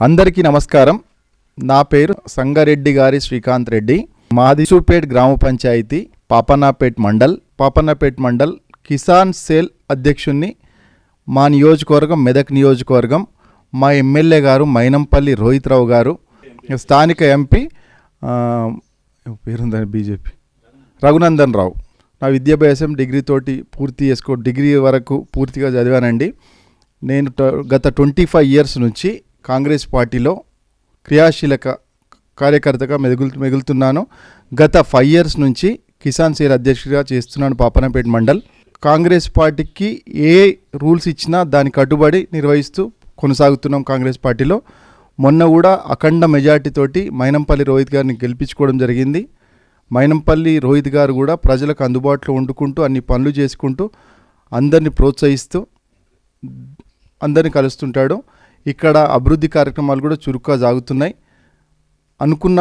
అందరికీ నమస్కారం. నా పేరు సంగారెడ్డి గారి శ్రీకాంత్ రెడ్డి. మాదిసూపేట్ గ్రామ పంచాయతీ పాపన్నాపేట్ మండల్. పాపన్నాపేట్ మండల్ కిసాన్ సేల్ అధ్యక్షుణ్ణి మా నియోజకవర్గం మెదక్ నియోజకవర్గం. మా ఎమ్మెల్యే గారు మైనంపల్లి రోహిత్ రావు గారు. స్థానిక ఎంపీ పేరుందని బీజేపీ. రఘునందన్ రావు. నా విద్యాభ్యాసం డిగ్రీ తోటి పూర్తి చేసుకో డిగ్రీ వరకు పూర్తిగా చదివానండి. నేను గత ట్వంటీ ఫైవ్ ఇయర్స్ నుంచి కాంగ్రెస్ పార్టీలో క్రియాశీలక కార్యకర్తగా మెదుగు మెగులుతున్నాను. గత ఫైవ్ ఇయర్స్ నుంచి కిసాన్ సేర్ అధ్యక్షుడిగా చేస్తున్నాను పాపనపేట మండల్. కాంగ్రెస్ పార్టీకి ఏ రూల్స్ ఇచ్చినా దాని కట్టుబడి నిర్వహిస్తూ కొనసాగుతున్నాం కాంగ్రెస్ పార్టీలో. మొన్న కూడా అఖండ మెజార్టీతోటి మైనంపల్లి రోహిత్ గారిని గెలిపించుకోవడం జరిగింది. మైనంపల్లి రోహిత్ గారు కూడా ప్రజలకు అందుబాటులో వండుకుంటూ అన్ని పనులు చేసుకుంటూ అందరిని ప్రోత్సహిస్తూ అందరిని కలుస్తుంటాడు. ఇక్కడ అభివృద్ధి కార్యక్రమాలు కూడా చురుగ్గా సాగుతున్నాయి. అనుకున్న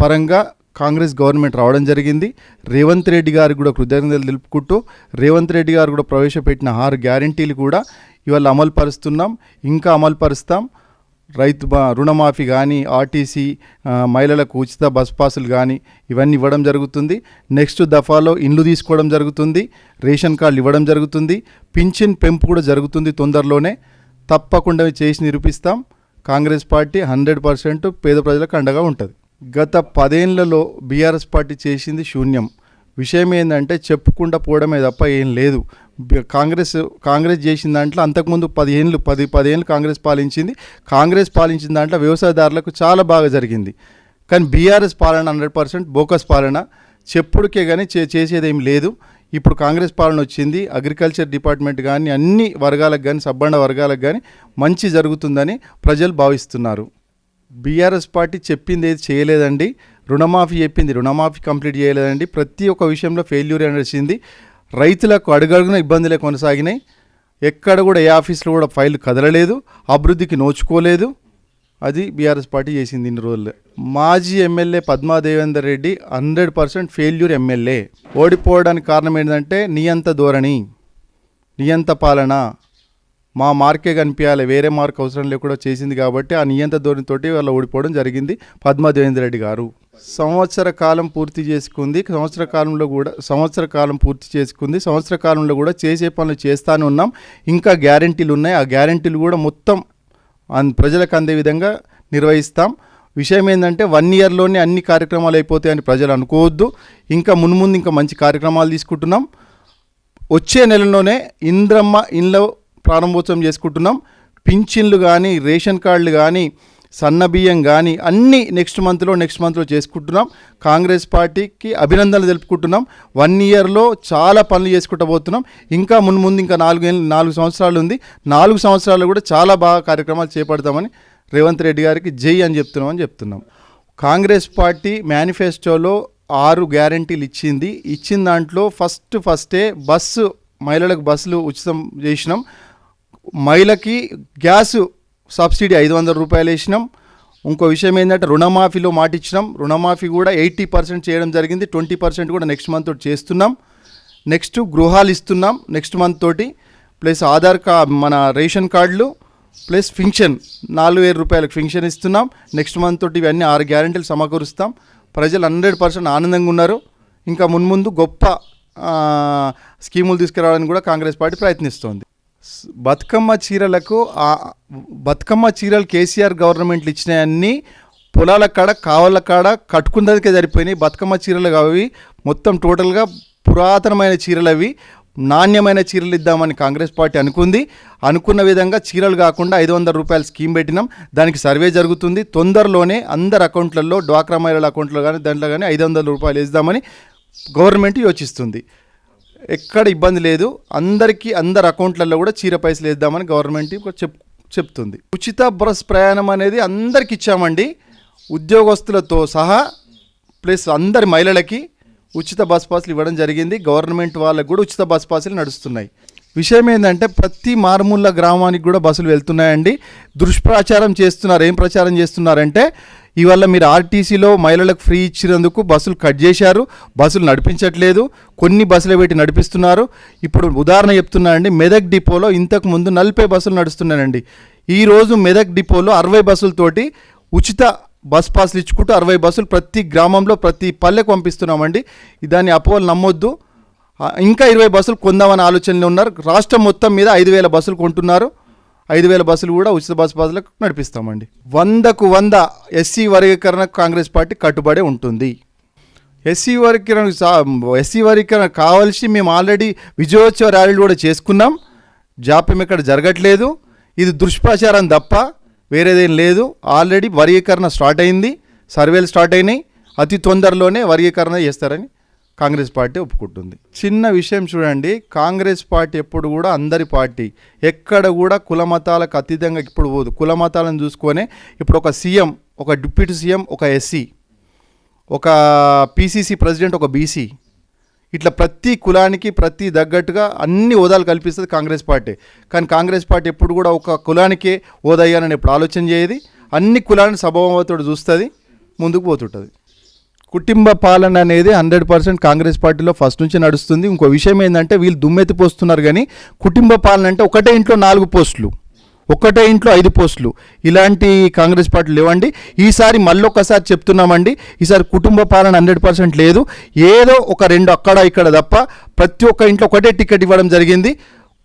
పరంగా కాంగ్రెస్ గవర్నమెంట్ రావడం జరిగింది. రేవంత్ రెడ్డి గారు కూడా కృతజ్ఞతలు తెలుపుకుంటూ రేవంత్ రెడ్డి గారు కూడా ప్రవేశపెట్టిన ఆరు గ్యారంటీలు కూడా ఇవాళ అమలు పరుస్తున్నాం. ఇంకా అమలు పరుస్తాం. రైతు రుణమాఫీ కానీ ఆర్టీసీ మహిళలకు ఉచిత బస్ పాసులు కానీ ఇవన్నీ ఇవ్వడం జరుగుతుంది. నెక్స్ట్ దఫాలో ఇండ్లు తీసుకోవడం జరుగుతుంది. రేషన్ కార్డులు ఇవ్వడం జరుగుతుంది. పింఛన్ పెంపు కూడా జరుగుతుంది తొందరలోనే. తప్పకుండా చేసి నిరూపిస్తాం. కాంగ్రెస్ పార్టీ హండ్రెడ్ పర్సెంట్ పేద ప్రజలకు అండగా ఉంటుంది. గత పదేళ్ళలో బీఆర్ఎస్ పార్టీ చేసింది శూన్యం. విషయం ఏంటంటే చెప్పుకుండా పోవడమే తప్ప ఏం లేదు. కాంగ్రెస్ కాంగ్రెస్ చేసిన దాంట్లో అంతకుముందు పదిహేనులు పది పదిహేనులు కాంగ్రెస్ పాలించింది. కాంగ్రెస్ పాలించిన దాంట్లో వ్యవసాయదారులకు చాలా బాగా జరిగింది. కానీ బీఆర్ఎస్ పాలన హండ్రెడ్ పర్సెంట్ బోకస్ పాలన. చెప్పుడుకే కానీ చే చేసేది ఏం లేదు. ఇప్పుడు కాంగ్రెస్ పాలన వచ్చింది అగ్రికల్చర్ డిపార్ట్మెంట్ కానీ అన్ని వర్గాలకు కానీ సబ్బండ వర్గాలకు కానీ మంచి జరుగుతుందని ప్రజలు భావిస్తున్నారు. బీఆర్ఎస్ పార్టీ చెప్పింది ఏది చేయలేదండి రుణమాఫీ చెప్పింది రుణమాఫీ కంప్లీట్ చేయలేదండి. ప్రతి ఒక్క విషయంలో ఫెయిల్యూర్ అనేసింది. రైతులకు అడుగడుగున ఇబ్బందులే కొనసాగినాయి. ఎక్కడ కూడా ఏ ఆఫీస్లో కూడా ఫైల్ కదలలేదు అభివృద్ధికి నోచుకోలేదు. అది బీఆర్ఎస్ పార్టీ చేసింది ఇన్ని రోజులు. మాజీ MLA Padma Devender Reddy hundred percent failure MLA. ఓడిపోవడానికి కారణం ఏంటంటే నియంత ధోరణి నియంత పాలన. మా మార్కే కనిపించాలి వేరే మార్క్ అవసరం లేకుండా చేసింది కాబట్టి ఆ నియంత ధోరణితోటి వాళ్ళు ఓడిపోవడం జరిగింది పద్మాదేవేందర్ రెడ్డి గారు. సంవత్సర కాలం పూర్తి చేసుకుంది సంవత్సర కాలంలో కూడా సంవత్సర కాలం పూర్తి చేసుకుంది సంవత్సర కాలంలో కూడా చేసే పనులు చేస్తానే ఉన్నాం. ఇంకా గ్యారంటీలు ఉన్నాయి. ఆ గ్యారంటీలు కూడా మొత్తం ప్రజలకు అందే విధంగా నిర్వహిస్తాం. విషయం ఏంటంటే వన్ ఇయర్లోనే అన్ని కార్యక్రమాలు అయిపోతాయని ప్రజలు అనుకోవద్దు. ఇంకా మున్ముందు ఇంకా మంచి కార్యక్రమాలు తీసుకుంటున్నాం. వచ్చే నెలలోనే ఇంద్రమ్మ ఇండ్ల ప్రారంభోత్సవం చేసుకుంటున్నాం. పింఛన్లు కానీ రేషన్ కార్డులు కానీ సన్న బియ్యం కానీ అన్నీ నెక్స్ట్ మంత్లో నెక్స్ట్ మంత్లో చేసుకుంటున్నాం. కాంగ్రెస్ పార్టీకి అభినందనలు తెలుపుకుంటున్నాం. వన్ ఇయర్లో చాలా పనులు చేసుకుంటూ పోతున్నాం. ఇంకా మున్ముందు ఇంకా నాలుగు నాలుగు సంవత్సరాలు ఉంది. నాలుగు సంవత్సరాలు కూడా చాలా బాగా కార్యక్రమాలు చేపడతామని రేవంత్ రెడ్డి గారికి జై అని చెప్తున్నామని చెప్తున్నాం. కాంగ్రెస్ పార్టీ మేనిఫెస్టోలో ఆరు గ్యారంటీలు ఇచ్చింది. ఇచ్చిన దాంట్లో ఫస్ట్ ఫస్టే బస్సు మహిళలకు బస్సులు ఉచితం చేసినాం. మహిళకి గ్యాస్ సబ్సిడీ ఐదు వందల రూపాయలు వేసినాం. ఇంకో విషయం ఏంటంటే రుణమాఫీలో మాట ఇచ్చినాం రుణమాఫీ కూడా ఎయిటీ పర్సెంట్ చేయడం జరిగింది. ట్వంటీ పర్సెంట్ కూడా నెక్స్ట్ మంత్ తోటి చేస్తున్నాం. నెక్స్ట్ గృహాలు ఇస్తున్నాం నెక్స్ట్ మంత్ తోటి. ప్లస్ ఆధార్ కా మన రేషన్ కార్డులు ప్లస్ ఫింక్షన్ నాలుగు వేల రూపాయలకు ఫింక్షన్ ఇస్తున్నాం. నెక్స్ట్ మంత్ తోటి ఇవన్నీ ఆరు గ్యారెంటీలు సమకూరుస్తాం. ప్రజలు హండ్రెడ్ పర్సెంట్ ఆనందంగా ఉన్నారు. ఇంకా మున్ముందు గొప్ప స్కీములు తీసుకురావడానికి కూడా కాంగ్రెస్ పార్టీ ప్రయత్నిస్తోంది. బతుకమ్మ చీరలకు ఆ బతుకమ్మ చీరలు కేసీఆర్ గవర్నమెంట్లు ఇచ్చినాయన్నీ పొలాల కాడ కావాల కాడ కట్టుకున్నదికే సరిపోయినాయి. బతుకమ్మ చీరలు అవి మొత్తం టోటల్గా పురాతనమైన చీరలు అవి నాణ్యమైన చీరలు ఇద్దామని కాంగ్రెస్ పార్టీ అనుకుంది. అనుకున్న విధంగా చీరలు కాకుండా ఐదు వందల రూపాయల స్కీమ్ పెట్టినాం. దానికి సర్వే జరుగుతుంది. తొందరలోనే అందరి అకౌంట్లలో డ్వాక్రా మహిళల అకౌంట్లో కానీ దాంట్లో కానీ ఐదు వందల రూపాయలు వేద్దామని గవర్నమెంట్ యోచిస్తుంది. ఎక్కడ ఇబ్బంది లేదు. అందరికీ అందరి అకౌంట్లలో కూడా చీర పైసలు వేద్దామని గవర్నమెంట్ చెప్ చెప్తుంది. ఉచిత బస్ ప్రయాణం అనేది అందరికి ఇచ్చామండి. ఉద్యోగస్తులతో సహా ప్లస్ అందరి మహిళలకి ఉచిత బస్ పాసులు ఇవ్వడం జరిగింది. గవర్నమెంట్ వాళ్ళకు కూడా ఉచిత బస్ పాసులు నడుస్తున్నాయి. విషయం ఏంటంటే ప్రతి మారుమూల గ్రామానికి కూడా బస్సులు వెళ్తున్నాయండి. దుష్ప్రచారం చేస్తున్నారు. ఏం ప్రచారం చేస్తున్నారంటే ఇవల్ల మీరు ఆర్టీసీలో మహిళలకు ఫ్రీ ఇచ్చినందుకు బస్సులు కట్ చేశారు బస్సులు నడిపించట్లేదు కొన్ని బస్సులు పెట్టి నడిపిస్తున్నారు. ఇప్పుడు ఉదాహరణ చెప్తున్నానండి మెదక్ డిపోలో ఇంతకు ముందు నలభై బస్సులు నడుస్తున్నానండి. ఈరోజు మెదక్ డిపోలో అరవై బస్సులతోటి ఉచిత బస్ పాస్లు ఇచ్చుకుంటూ అరవై బస్సులు ప్రతి గ్రామంలో ప్రతి పల్లెకు పంపిస్తున్నామండి. దాన్ని అపోలు నమ్మొద్దు. ఇంకా ఇరవై బస్సులు కొందామని ఆలోచనలో ఉన్నారు. రాష్ట్రం మొత్తం మీద ఐదు వేల బస్సులు కొంటున్నారు. ఐదు వేల బస్సులు కూడా ఉచిత బస్సు పాసులకు నడిపిస్తామండి. వందకు వంద ఎస్సీ వర్గీకరణకు కాంగ్రెస్ పార్టీ కట్టుబడే ఉంటుంది. ఎస్సీ వర్గీకరణ ఎస్సీ వర్గీకరణ కావాల్సి మేము ఆల్రెడీ విజయోత్సవ ర్యాలీలు కూడా చేసుకున్నాం. జాప్యం ఇక్కడ జరగట్లేదు. ఇది దుష్ప్రచారం తప్ప వేరేదేం లేదు. ఆల్రెడీ వర్గీకరణ స్టార్ట్ అయింది. సర్వేలు స్టార్ట్ అయినాయి. అతి తొందరలోనే వర్గీకరణ చేస్తారని కాంగ్రెస్ పార్టీ ఒప్పుకుంటుంది. చిన్న విషయం చూడండి కాంగ్రెస్ పార్టీ ఎప్పుడు కూడా అందరి పార్టీ ఎక్కడ కూడా కుల మతాలకు అతీతంగా ఇప్పుడు పోదు. కుల మతాలను చూసుకొని ఇప్పుడు ఒక సీఎం ఒక డిప్యూటీ సీఎం ఒక ఎస్సీ ఒక పీసీసీ ప్రెసిడెంట్ ఒక బీసీ ఇట్లా ప్రతి కులానికి ప్రతి తగ్గట్టుగా అన్ని హోదాలు కల్పిస్తుంది కాంగ్రెస్ పార్టీ. కానీ కాంగ్రెస్ పార్టీ ఎప్పుడు కూడా ఒక కులానికే హోదా ఇప్పుడు ఆలోచన చేయదు. అన్ని కులాన్ని సభావతో చూస్తుంది ముందుకు పోతుంటుంది. కుటుంబ పాలన అనేది హండ్రెడ్ పర్సెంట్ కాంగ్రెస్ పార్టీలో ఫస్ట్ నుంచి నడుస్తుంది. ఇంకో విషయం ఏంటంటే వీళ్ళు దుమ్మెత్తి పోస్తున్నారు కానీ కుటుంబ పాలన అంటే ఒకటే ఇంట్లో నాలుగు పోస్టులు ఒక్కటే ఇంట్లో ఐదు పోస్టులు. ఇలాంటి కాంగ్రెస్ పార్టీ లేవండి. ఈసారి మళ్ళొక్కసారి చెప్తున్నామండి ఈసారి కుటుంబ పాలన హండ్రెడ్ పర్సెంట్ లేదు. ఏదో ఒక రెండు అక్కడ ఇక్కడ తప్ప ప్రతి ఒక్క ఇంట్లో ఒకటే టికెట్ ఇవ్వడం జరిగింది.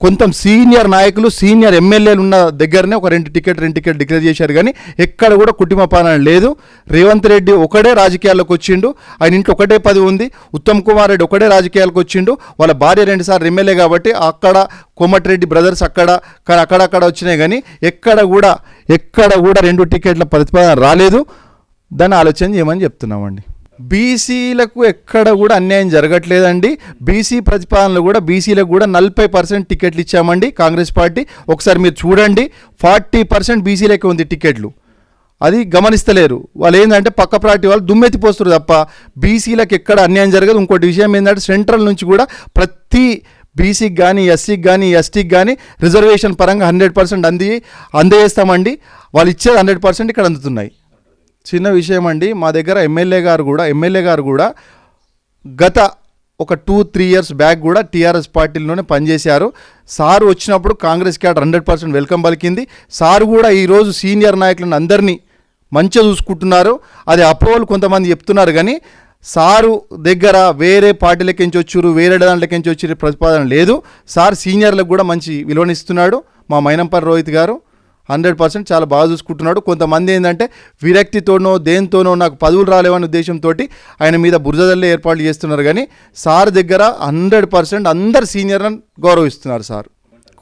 కొంత సీనియర్ నాయకులు సీనియర్ ఎమ్మెల్యేలు ఉన్న దగ్గరనే ఒక రెండు టికెట్ రెండు టికెట్ డిక్లేర్ చేశారు. కానీ ఎక్కడ కూడా కుటుంబ పాలన లేదు. రేవంత్ రెడ్డి ఒకడే రాజకీయాల్లోకి వచ్చిండు. ఆయన ఇంట్లో ఒకటే పది ఉంది. ఉత్తమ్ కుమార్ రెడ్డి ఒకటే రాజకీయాలకు వచ్చిండు. వాళ్ళ భార్య రెండుసార్లు ఎమ్మెల్యే కాబట్టి అక్కడ కోమటిరెడ్డి బ్రదర్స్ అక్కడ కానీ అక్కడక్కడ వచ్చినాయి. కానీ ఎక్కడ కూడా ఎక్కడ కూడా రెండు టికెట్ల ప్రతిపాదన రాలేదు. దాన్ని ఆలోచన చేయమని చెప్తున్నామండి. బీసీలకు ఎక్కడ కూడా అన్యాయం జరగట్లేదండి. బీసీ ప్రతిపాదనలు కూడా బీసీలకు కూడా నలభై పర్సెంట్ టికెట్లు ఇచ్చామండి కాంగ్రెస్ పార్టీ. ఒకసారి మీరు చూడండి ఫార్టీ పర్సెంట్ బీసీలకే ఉంది టికెట్లు. అది గమనిస్తలేరు. వాళ్ళు ఏంటంటే పక్క పార్టీ వాళ్ళు దుమ్మెత్తిపోస్తారు తప్ప బీసీలకు ఎక్కడ అన్యాయం జరగదు. ఇంకోటి విషయం ఏంటంటే సెంట్రల్ నుంచి కూడా ప్రతి బీసీకి కానీ ఎస్సీకి కానీ ఎస్టీకి కానీ రిజర్వేషన్ పరంగా హండ్రెడ్ పర్సెంట్ అంది అందజేస్తామండి. వాళ్ళు ఇచ్చేది హండ్రెడ్ పర్సెంట్ ఇక్కడ అందుతున్నాయి. చిన్న విషయం అండి మా దగ్గర ఎమ్మెల్యే గారు కూడా ఎమ్మెల్యే గారు కూడా గత ఒక టూ త్రీ ఇయర్స్ బ్యాక్ కూడా టీఆర్ఎస్ పార్టీలోనే పనిచేశారు. సార్ వచ్చినప్పుడు Congress cadre hundred percent welcome పలికింది. సారు కూడా ఈరోజు సీనియర్ నాయకులను అందరినీ మంచిగా చూసుకుంటున్నారు. అది అప్రూవల్ కొంతమంది చెప్తున్నారు కానీ సారు దగ్గర వేరే పార్టీలకించి వచ్చారు వేరే దాంట్లోకించి వచ్చి ప్రతిపాదన లేదు. సార్ సీనియర్లకు కూడా మంచి విలువనిస్తున్నాడు మా మైనంపర్ రోహిత్ గారు. హండ్రెడ్ పర్సెంట్ చాలా బాగా చూసుకుంటున్నాడు. కొంతమంది ఏంటంటే విరక్తితోనో దేనితోనో నాకు పదవులు రాలేవనే ఉద్దేశంతో ఆయన మీద బురదల్లే ఏర్పాట్లు చేస్తున్నారు. కానీ సార్ దగ్గర హండ్రెడ్ పర్సెంట్ అందరు సీనియర్లను గౌరవిస్తున్నారు సార్.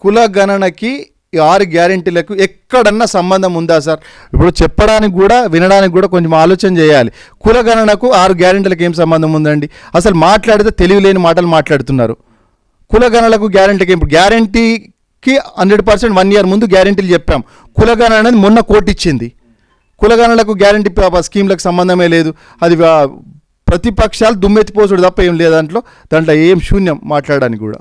కుల గణనకి ఈ ఆరు గ్యారెంటీలకు ఎక్కడన్నా సంబంధం ఉందా సార్? ఇప్పుడు చెప్పడానికి కూడా వినడానికి కూడా కొంచెం ఆలోచన చేయాలి. కుల గణనకు ఆరు గ్యారెంటీలకు ఏం సంబంధం ఉందండి? అసలు మాట్లాడితే తెలివిలేని మాటలు మాట్లాడుతున్నారు. కులగణలకు గ్యారంటీకి ఇప్పుడు కి హండ్రెడ్ పర్సెంట్ వన్ ఇయర్ ముందు గ్యారంటీలు చెప్పాం. కులగణ అనేది మొన్న కోర్టు ఇచ్చింది కులగణలకు గ్యారంటీ స్కీమ్లకు సంబంధమే లేదు. అది ప్రతిపక్షాలు దుమ్మెత్తిపోసుడు తప్ప ఏం లేదు దాంట్లో. దాంట్లో ఏం శూన్యం మాట్లాడడానికి కూడా.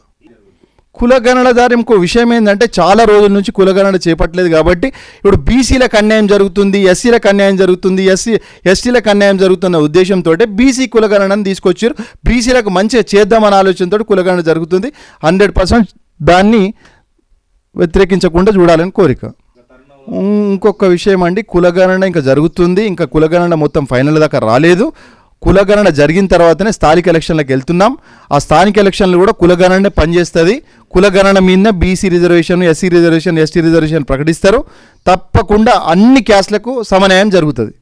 కులగణన దారి ఇంకో విషయం ఏంటంటే చాలా రోజుల నుంచి కులగణన చేపట్టలేదు కాబట్టి ఇప్పుడు బీసీలకు అన్యాయం జరుగుతుంది ఎస్సీలకు అన్యాయం జరుగుతుంది ఎస్సీ ఎస్టీలకు అన్యాయం జరుగుతున్న ఉద్దేశంతో బీసీ కులగణనని తీసుకొచ్చారు. బీసీలకు మంచిగా చేద్దామన్న ఆలోచనతో కులగణన జరుగుతుంది. హండ్రెడ్ పర్సెంట్ దాన్ని వ్యతిరేకించకుండా చూడాలని కోరిక. ఇంకొక విషయం అండి కులగణన ఇంకా జరుగుతుంది. ఇంకా కులగణన మొత్తం ఫైనల్ దాకా రాలేదు. కులగణన జరిగిన తర్వాతనే స్థానిక ఎలక్షన్లకు వెళ్తున్నాం. ఆ స్థానిక ఎలక్షన్లు కూడా కులగణనే పనిచేస్తుంది. కులగణన మీద BC reservation SC reservation ST reservation ప్రకటిస్తారు. తప్పకుండా అన్ని క్యాస్ట్లకు సమన్యాయం జరుగుతుంది.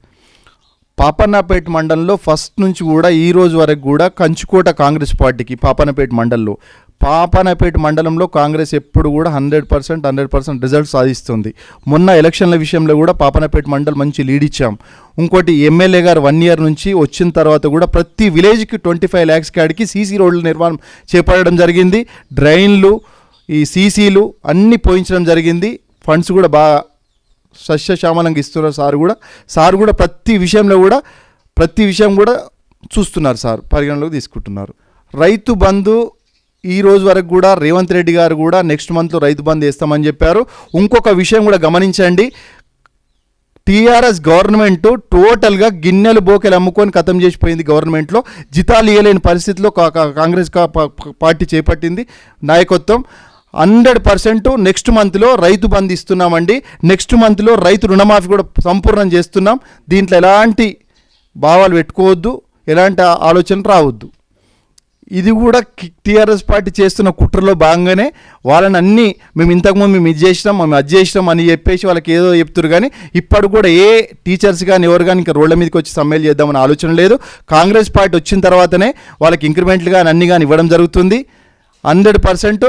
పాపన్నపేట మండలంలో ఫస్ట్ నుంచి కూడా ఈ రోజు వరకు కూడా కంచుకోట కాంగ్రెస్ పార్టీకి పాపన్నపేట మండలంలో పాపనపేట మండలంలో కాంగ్రెస్ ఎప్పుడు కూడా hundred percent hundred percent result సాధిస్తుంది. మొన్న ఎలక్షన్ల విషయంలో కూడా పాపనపేట మండలం మంచి లీడ్ ఇచ్చాం. ఇంకోటి ఎమ్మెల్యే గారు వన్ ఇయర్ నుంచి వచ్చిన తర్వాత కూడా ప్రతి విలేజ్కి ట్వంటీ ఫైవ్ ల్యాక్స్ కాడికి సీసీ రోడ్ల నిర్మాణం చేపట్టడం జరిగింది. డ్రైన్లు ఈ సీసీలు అన్నీ పోయించడం జరిగింది. ఫండ్స్ కూడా బాగా సస్యశ్యామలంగా ఇస్తున్నారు సార్ కూడా. సార్ కూడా ప్రతి విషయంలో కూడా ప్రతి విషయం కూడా చూస్తున్నారు సార్ పరిగణలోకి తీసుకుంటున్నారు. రైతు బంధు ఈ రోజు వరకు కూడా రేవంత్ రెడ్డి గారు కూడా నెక్స్ట్ మంత్లో రైతు బంద్ వేస్తామని చెప్పారు. ఇంకొక విషయం కూడా గమనించండి. టీఆర్ఎస్ గవర్నమెంట్ టోటల్గా గిన్నెలు బోకెలు అమ్ముకొని ఖతం చేసిపోయింది గవర్నమెంట్లో జితాలు ఇవ్వలేని పరిస్థితిలో కా- కాంగ్రెస్ కా- పార్టీ చేపట్టింది. నాయకత్వం హండ్రెడ్ పర్సెంట్ నెక్స్ట్ మంత్లో రైతు బంద్ ఇస్తున్నామండి. నెక్స్ట్ మంత్లో రైతు రుణమాఫీ కూడా సంపూర్ణం చేస్తున్నాం. దీంట్లో ఎలాంటి భావాలు పెట్టుకోవద్దు. ఎలాంటి ఆలోచన రావద్దు. ఇది కూడా టీఆర్ఎస్ పార్టీ చేస్తున్న కుట్రలో భాగంగానే వాళ్ళని అన్నీ మేము ఇంతకుముందు మేము ఇది చేసినాం మేము అది చేసినాం అని చెప్పేసి వాళ్ళకి ఏదో చెప్తున్నారు కానీ ఇప్పుడు కూడా ఏ టీచర్స్ కానీ ఎవరు కానీ ఇంకా రోడ్ల మీదకి వచ్చి సమ్మెలు చేద్దామని ఆలోచన లేదు. కాంగ్రెస్ పార్టీ వచ్చిన తర్వాతనే వాళ్ళకి ఇంక్రిమెంట్లు కానీ అన్ని కానీ ఇవ్వడం జరుగుతుంది. హండ్రెడ్ పర్సెంట్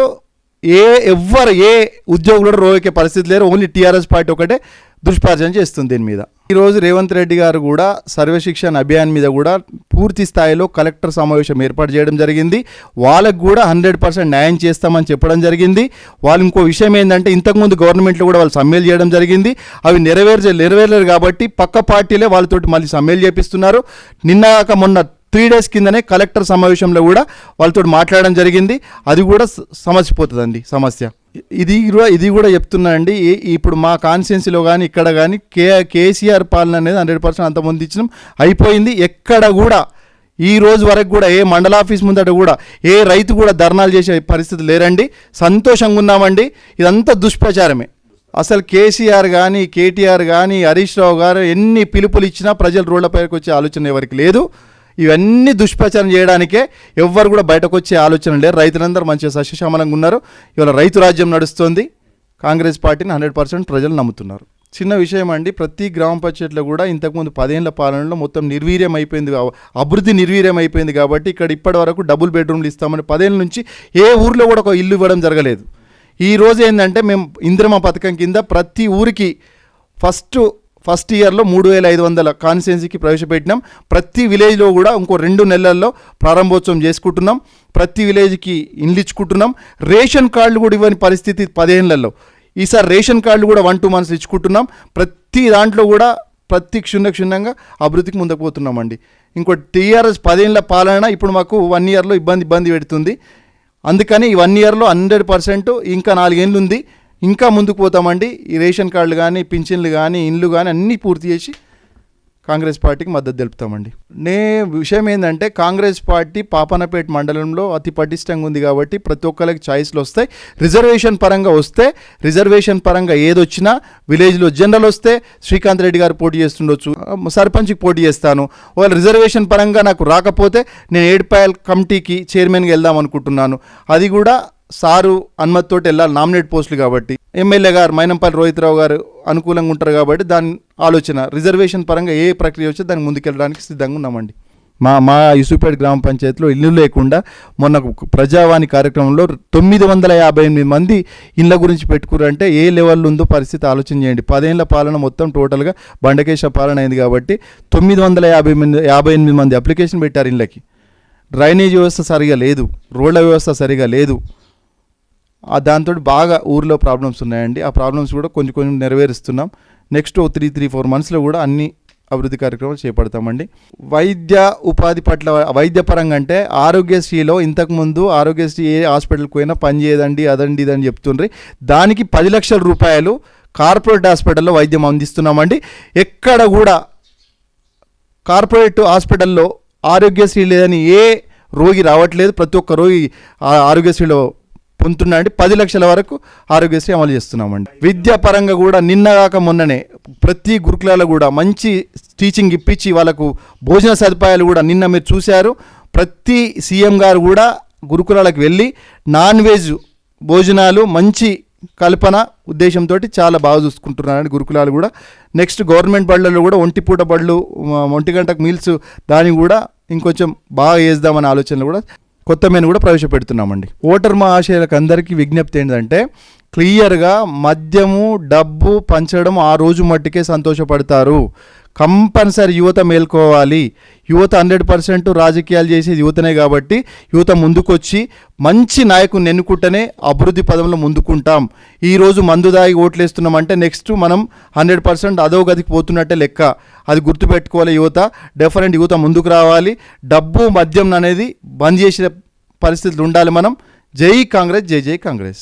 ఏ ఎవ్వరు ఏ ఉద్యోగులు కూడా పరిస్థితి లేరు ఓన్లీ టీఆర్ఎస్ పార్టీ ఒకటే దుష్పార్జన చేస్తుంది దీని మీద. ఈరోజు రేవంత్ రెడ్డి గారు కూడా సర్వశిక్షణ అభియాన్ మీద కూడా పూర్తి స్థాయిలో కలెక్టర్ సమావేశం ఏర్పాటు చేయడం జరిగింది. వాళ్ళకు కూడా హండ్రెడ్ పర్సెంట్ న్యాయం చేస్తామని చెప్పడం జరిగింది. వాళ్ళు ఇంకో విషయం ఏంటంటే ఇంతకుముందు గవర్నమెంట్లో కూడా వాళ్ళు సమ్మెలు చేయడం జరిగింది. అవి నెరవేర్చే నెరవేరలేరు కాబట్టి పక్క పార్టీలే వాళ్ళతోటి మళ్ళీ సమ్మెలు చేపిస్తున్నారు. నిన్నగాక మొన్న త్రీ డేస్ కిందనే కలెక్టర్ సమావేశంలో కూడా వాళ్ళతో మాట్లాడడం జరిగింది. అది కూడా సమస్య సమసిపోతుందండి సమస్య. ఇది కూడా ఇది కూడా చెప్తున్నా అండి. ఇప్పుడు మా కాన్స్టిట్యున్సీలో కానీ ఇక్కడ కానీ కే కేసీఆర్ పాలన అనేది హండ్రెడ్ పర్సెంట్ అంతమంది ఇచ్చినాం. అయిపోయింది. ఎక్కడ కూడా ఈ రోజు వరకు కూడా ఏ మండల ఆఫీస్ ముందట కూడా ఏ రైతు కూడా ధర్నాలు చేసే పరిస్థితి లేరండి. సంతోషంగా ఉన్నామండి. ఇదంతా దుష్ప్రచారమే. అసలు కేసీఆర్ కానీ కేటీఆర్ కానీ హరీష్ రావు గారు ఎన్ని పిలుపులు ఇచ్చినా ప్రజలు రోడ్లపైకి వచ్చే ఆలోచన ఎవరికి లేదు. ఇవన్నీ దుష్ప్రచారం చేయడానికే ఎవ్వరు కూడా బయటకు వచ్చే ఆలోచన లేరు. రైతులందరూ మంచిగా సస్యశ్యామలంగా ఉన్నారు. ఇవాళ రైతు రాజ్యం నడుస్తుంది. కాంగ్రెస్ పార్టీని హండ్రెడ్ పర్సెంట్ ప్రజలు నమ్ముతున్నారు. చిన్న విషయం అండి ప్రతి గ్రామ పంచాయతీలో కూడా ఇంతకుముందు పదేళ్ళ పాలనలో మొత్తం నిర్వీర్యం అయిపోయింది. అభివృద్ధి నిర్వీర్యం అయిపోయింది కాబట్టి ఇక్కడ ఇప్పటి వరకు డబుల్ బెడ్రూమ్లు ఇస్తామని పదేళ్ళ నుంచి ఏ ఊర్లో కూడా ఒక ఇల్లు ఇవ్వడం జరగలేదు. ఈ రోజు ఏంటంటే మేము ఇంద్రమ పథకం కింద ప్రతి ఊరికి ఫస్ట్ ఫస్ట్ ఇయర్లో మూడు వేల ఐదు వందల కాన్స్టిట్యున్సీకి ప్రవేశపెట్టినాం. ప్రతి విలేజ్లో కూడా ఇంకో రెండు నెలల్లో ప్రారంభోత్సవం చేసుకుంటున్నాం. ప్రతి విలేజ్కి ఇండ్లు ఇచ్చుకుంటున్నాం. రేషన్ కార్డులు కూడా ఇవ్వని పరిస్థితి పదిహేనులలో ఈసారి రేషన్ కార్డులు కూడా వన్ టూ మంత్స్ ఇచ్చుకుంటున్నాం. ప్రతి దాంట్లో కూడా ప్రతి క్షుణ్ణ క్షుణ్ణంగా అభివృద్ధికి ముందుకు పోతున్నామండి. ఇంకో టీఆర్ఎస్ పదేళ్ళ పాలన ఇప్పుడు మాకు వన్ ఇయర్లో ఇబ్బంది ఇబ్బంది పెడుతుంది. అందుకని ఈ వన్ ఇయర్లో హండ్రెడ్ పర్సెంట్ ఇంకా నాలుగేళ్ళు ఉంది. ఇంకా ముందుకు పోతామండి. ఈ రేషన్ కార్డులు కానీ పింఛన్లు కానీ ఇండ్లు కానీ అన్నీ పూర్తి చేసి కాంగ్రెస్ పార్టీకి మద్దతు తెలుపుతామండి. నే విషయం ఏంటంటే కాంగ్రెస్ పార్టీ పాపనపేట మండలంలో అతి పటిష్టంగా ఉంది కాబట్టి ప్రతి ఒక్కరికి ఛాయిస్లు వస్తాయి. రిజర్వేషన్ పరంగా వస్తే రిజర్వేషన్ పరంగా ఏదొచ్చినా విలేజ్లో జనరల్ వస్తే శ్రీకాంత్ రెడ్డి గారు పోటీ చేస్తుండొచ్చు. సర్పంచ్కి పోటీ చేస్తాను. ఒకవేళ రిజర్వేషన్ పరంగా నాకు రాకపోతే నేను ఏడుపాయల్ కమిటీకి చైర్మన్గా వెళ్దాం అనుకుంటున్నాను. అది కూడా సారు అనుమతితోటి వెళ్ళాలి నామినేట్ పోస్టులు కాబట్టి. ఎమ్మెల్యే గారు మైనంపల్లి రోహిత్రావు గారు అనుకూలంగా ఉంటారు కాబట్టి దాని ఆలోచన రిజర్వేషన్ పరంగా ఏ ప్రక్రియ వచ్చి దాన్ని ముందుకెళ్ళడానికి సిద్ధంగా ఉన్నామండి. మా మా యూసుపేట గ్రామ పంచాయతీలో ఇల్లు లేకుండా మొన్న ప్రజావాణి కార్యక్రమంలో తొమ్మిది వందల యాభై ఎనిమిది మంది ఇళ్ళ గురించి పెట్టుకురంటే ఏ లెవెల్లో ఉందో పరిస్థితి ఆలోచన చేయండి. పదేళ్ళ పాలన మొత్తం టోటల్గా బండకేశ పాలన అయింది కాబట్టి తొమ్మిది వందల యాభై ఎనిమిది యాభై ఎనిమిది మంది అప్లికేషన్ పెట్టారు ఇళ్ళకి. డ్రైనేజ్ వ్యవస్థ సరిగా లేదు రోడ్ల వ్యవస్థ సరిగా లేదు. దాంతో బాగా ఊర్లో ప్రాబ్లమ్స్ ఉన్నాయండి. ఆ ప్రాబ్లమ్స్ కూడా కొంచెం కొంచెం నెరవేరుస్తున్నాం. నెక్స్ట్ ఓ త్రీ త్రీ ఫోర్ మంత్స్లో కూడా అన్ని అభివృద్ధి కార్యక్రమాలు చేపడతామండి. వైద్య ఉపాధి పట్ల వైద్యపరంగా అంటే ఆరోగ్యశ్రీలో ఇంతకుముందు ఆరోగ్యశ్రీ ఏ హాస్పిటల్కి పోయినా పని చేయదండి అదండి ఇదని చెప్తుండ్రి. దానికి పది లక్షల రూపాయలు కార్పొరేట్ హాస్పిటల్లో వైద్యం అందిస్తున్నామండి. ఎక్కడ కూడా కార్పొరేట్ హాస్పిటల్లో ఆరోగ్యశ్రీ లేదని ఏ రోగి రావట్లేదు. ప్రతి ఒక్క రోగి ఆ ఆరోగ్యశ్రీలో పది లక్షల వరకు ఆరోగ్యశ్రీ అమలు చేస్తున్నామండి. విద్యా పరంగా కూడా నిన్న కాక మొన్ననే ప్రతి గురుకులాలు కూడా మంచి టీచింగ్ ఇప్పించి వాళ్ళకు భోజన సదుపాయాలు కూడా నిన్న మీరు చూశారు. ప్రతి సీఎం గారు కూడా గురుకులాలకు వెళ్ళి నాన్ వెజ్ భోజనాలు మంచి కల్పన ఉద్దేశంతో చాలా బాగా చూసుకుంటున్నారండి గురుకులాలు కూడా. నెక్స్ట్ గవర్నమెంట్ బళ్ళలో కూడా ఒంటిపూట బళ్ళు ఒంటి గంటకు మీల్స్ దాన్ని కూడా ఇంకొంచెం బాగా వేద్దామనే ఆలోచనలు కూడా కొత్త మెను కూడా ప్రవేశపెడుతున్నామండి. ఓటర్ మహాశయులకు అందరికీ విజ్ఞప్తి ఏంటంటే క్లియర్గా మద్యము డబ్బు పంచడం ఆ రోజు మట్టికే సంతోషపడతారు. కంపల్సరీ యువత మేల్కోవాలి. యువత హండ్రెడ్ పర్సెంట్ రాజకీయాలు చేసేది యువతనే కాబట్టి యువత ముందుకొచ్చి మంచి నాయకుని ఎన్నుకుంటేనే అభివృద్ధి పదంలో ముందుకుంటాం. ఈరోజు మందు దాగి ఓట్లేస్తున్నామంటే నెక్స్ట్ మనం హండ్రెడ్ పర్సెంట్ అదో గదికి పోతున్నట్టే లెక్క. అది గుర్తుపెట్టుకోవాలి యువత. డెఫరెంట్ యువత ముందుకు రావాలి. డబ్బు మద్యం అనేది బంద్ చేసే పరిస్థితులు ఉండాలి మనం. జై కాంగ్రెస్ జై జై కాంగ్రెస్.